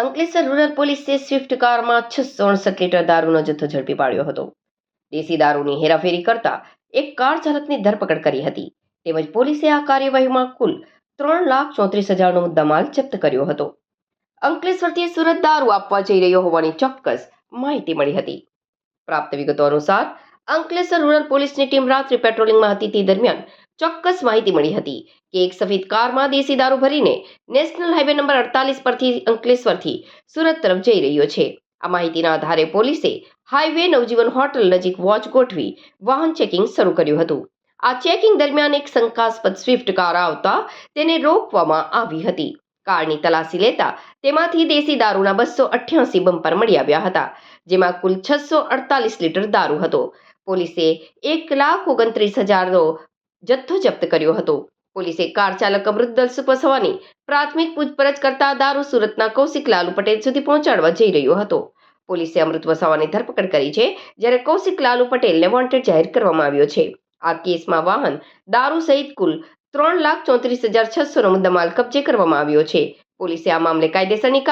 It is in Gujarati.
અંકલેશ્વર રૂરલ પોલીસે સ્વિફ્ટ કારમાં છસો અડસઠ લીટર દારૂનો જથ્થો ઝડપી પાડ્યો હતો. દેશી દારૂની હેરાફેરી કરતા એક કાર ચાલકની ધરપકડ કરી હતી. તેમજ પોલીસે આ કાર્યવાહીમાં કુલ ત્રણ લાખ ચોત્રીસ હજારનો મુદ્દામાલ જપ્ત કર્યો હતો. અંકલેશ્વરથી સુરત દારૂ આપવા જઈ રહ્યો હોવાની ચોક્કસ માહિતી મળી હતી. પ્રાપ્ત વિગતો અનુસાર અંકલેશ્વર રૂરલ પોલીસની ટીમ રાત્રે પેટ્રોલિંગમાં હતી. તે દરમિયાન ચોક્કસ માહિતી મળી હતી કે એક સફેદ કારમાં દેશી દારૂ ભરીને નેશનલ હાઈવે નંબર અડતાલીસ પરથી અંકલેશ્વરથી સુરત તરફ જઈ રહ્યો છે. આ માહિતીના આધારે પોલીસે હાઈવે નવજીવન હોટલ નજીક વોચ ગોઠવી વાહન ચેકિંગ શરૂ કર્યું હતું. આ ચેકિંગ દરમિયાન એક શંકાસ્પદ સ્વિફ્ટ કાર આવતા તેને રોકવામાં આવી હતી. કારની તલાશી લેતા તેમાંથી દેશી દારૂના બસો અઠ્યાસી બમ્પર મળી આવ્યા હતા, જેમાં કુલ છસો અડતાલીસ લીટર દારૂ હતો. પોલીસે એક લાખ ઓગણત્રીસ હજારનો જથ્થો જપ્ત કર્યો હતો. પોલીસે કાર ચાલક અમૃતદલ સુપસવાની પ્રાથમિક પૂછપરછ કરતા દારૂ સુરતના કૌશિક લાલુ પટેલ સુધી પહોંચાડવા જઈ રહ્યો હતો. પોલીસે અમૃત વસાવાની ધરપકડ કરી છે, જ્યારે કૌશિક લાલુ પટેલને વોન્ટેડ જાહેર કરવામાં આવ્યો છે. આ કેસમાં વાહન દારૂ સહિત કુલ ત્રણ લાખ ચોત્રીસ હજાર છસોનો મુદ્દામાલ કબજે કરવામાં આવ્યો છે. પોલીસે આ મામલે કાયદેસરની કાર્ય